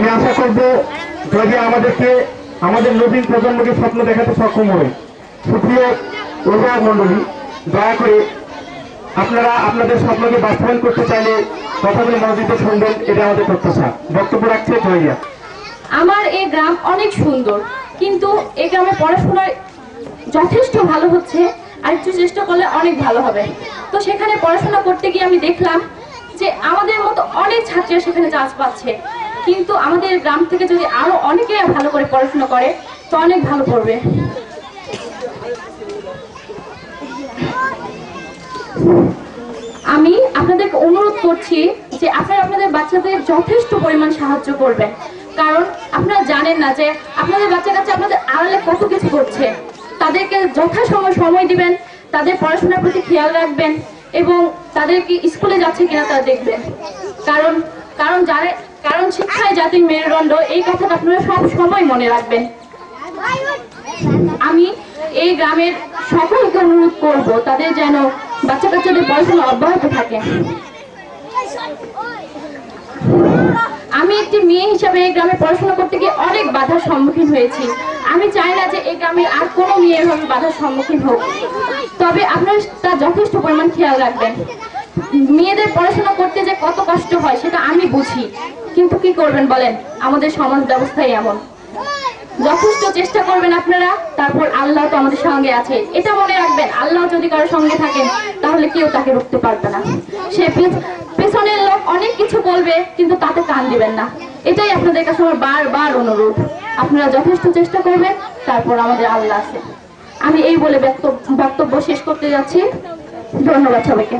আমি আশা করব যদি আমাদেরকে, আমাদের নবীন প্রজন্মকে স্বপ্ন দেখাতে সক্ষম হয়, সুপ্রিয় অভিভাবক মন্ডলী দয়া করে আপনারা আপনাদের স্বপ্নকে বাস্তবায়ন করতে চাইলে কথাগুলো মনোযোগ শুনবেন, এটা আমাদের প্রত্যাশা। বক্তব্য রাখছে জয়িয়া আমার এই গ্রাম অনেক সুন্দর, কিন্তু এই গ্রামে পড়াশোনায় যথেষ্ট ভালো হচ্ছে, আর একটু চেষ্টা করলে অনেক ভালো হবে। তো সেখানে পড়াশোনা করতে গিয়ে আমি দেখলাম যে আমাদের মতো অনেক ছাত্রীরা সেখানে চান্স পাচ্ছে। কিন্তু আমাদের গ্রাম থেকে যদি আরও অনেকে ভালো করে পড়াশোনা করে, তো অনেক ভালো পড়বে। আমি আপনাদেরকে অনুরোধ করছি যে আপনারা আপনাদের বাচ্চাদের যথেষ্ট পরিমাণ সাহায্য করবেন। কারণ আপনারা জানেন না যে আপনাদের বাচ্চা কাছে আপনাদের আড়ালে কত কিছু করছে। তাদেরকে যথাসময় সময় দিবেন, তাদের পড়াশোনার প্রতি খেয়াল রাখবেন এবং তাদেরকে স্কুলে যাচ্ছে কিনা তা দেখবেন। কারণ কারণ কারণ শিক্ষায় জাতির মেরুদণ্ড? এই কথাটা আপনারা সব সময় মনে রাখবেন। আমি এই গ্রামের সকলকে অনুরোধ করব, তাদের যেন বাচ্চা কাচ্চাদের পড়াশোনা অব্যাহত থাকে। আমি একটি মেয়ে হিসাবে এই গ্রামে পড়াশোনা করতে গিয়ে অনেক বাধার সম্মুখীন হয়েছি। আমি চাই না যে এই গ্রামের আর কোনো মেয়ে এভাবে বাধার সম্মুখীন হোক। তবে আপনারা তার যথেষ্ট পরিমাণ খেয়াল রাখবেন। মেয়েদের পড়াশোনা করতে যে কত কষ্ট হয়, সেটা আমি বুঝি। করবেন বলেন? আমাদের সমাজ ব্যবস্থাই এমন। যথেষ্ট চেষ্টা করবেন আপনারা, তারপর আল্লাহ তো আমাদের সঙ্গে আছে। এটা মনে রাখবেন, আল্লাহ যদি কারোর সঙ্গে থাকেন, তাহলে কেউ তাকে রুখতে পারবে না। সে পেছনের লোক অনেক কিছু বলবে, কিন্তু তাতে কান দিবেন না। এটাই আপনাদের কাছে আমার বারবার অনুরোধ। আপনারা যথেষ্ট চেষ্টা করবেন, তারপর আমাদের আল্লাহ আছে। আমি এই বলে বক্তব্য বক্তব্য শেষ করতে যাচ্ছি। ধন্যবাদ সবাইকে।